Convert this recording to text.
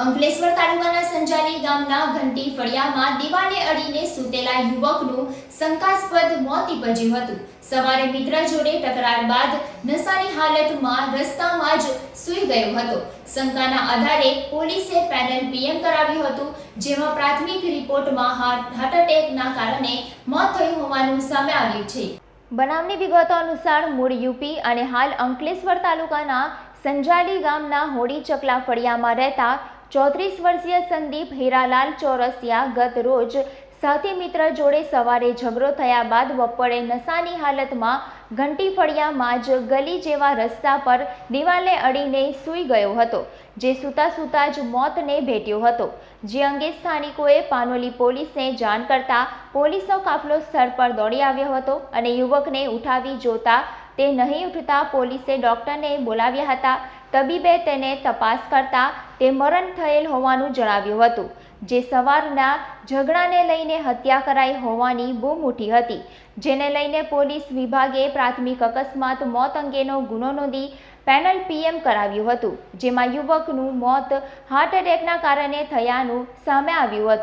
અંકલેશ્વર તાલુકાના સંજાલી ગામના ઘંટી ફળિયામાં દીવાને અડીને સૂતેલા યુવકનું શંકાસ્પદ મોત નીપજ્યું હતું. સવારે મિત્ર જોડે તકરાર બાદ નશાની હાલતમાં રસ્તામાં જ સૂઈ ગયો હતો. શંકાના આધારે પોલીસે પેનલ પીએમ કરાવ્યું હતું, જેમાં પ્રાથમિક રિપોર્ટમાં હાર્ટ એટેકના કારણે મોત થયું હોવાનું સામે આવ્યું છે. બનાવની વિગતો અનુસાર મૂળ યુપી અને હાલ અંકલેશ્વર તાલુકાના સંજાલી ગામના હોડી ચકલા ફળિયામાં રહેતા ચોત્રીસ વર્ષીય સંદીપ હીરાલાલ ચોરસિયા ગત રોજ સાથી મિત્ર જોડે સવારે ઝઘડો થયા બાદ બપોરે નશાની હાલતમાં ઘંટી ફળિયામાં જ ગલી જેવા રસ્તા પર દિવાલે અડીને સૂઈ ગયો હતો, જે સૂતા સૂતા જ મોતને ભેટ્યો હતો. જે અંગે સ્થાનિકોએ પાનોલી પોલીસને જાણ કરતા પોલીસનો કાફલો સ્થળ પર દોડી આવ્યો હતો અને યુવકને ઉઠાવી જોતા તે નહીં ઉઠતા પોલીસે ડોક્ટરને બોલાવ્યા હતા. તબીબે તેને તપાસ કરતા તે મરણ થયેલ હોવાનું જણાવ્યું હતું, જે સવારના ઝઘડાને લઈને હત્યા કરાઈ હોવાની બૂમ ઉઠી હતી. જેને લઈને પોલીસ વિભાગે પ્રાથમિક અકસ્માત, મોત અંગેનો ગુનો નોંધી પેનલ પીએમ કરાવ્યું હતું, જેમાં યુવકનું મોત હાર્ટ એટેકના કારણે થયાનું સામે આવ્યું હતું.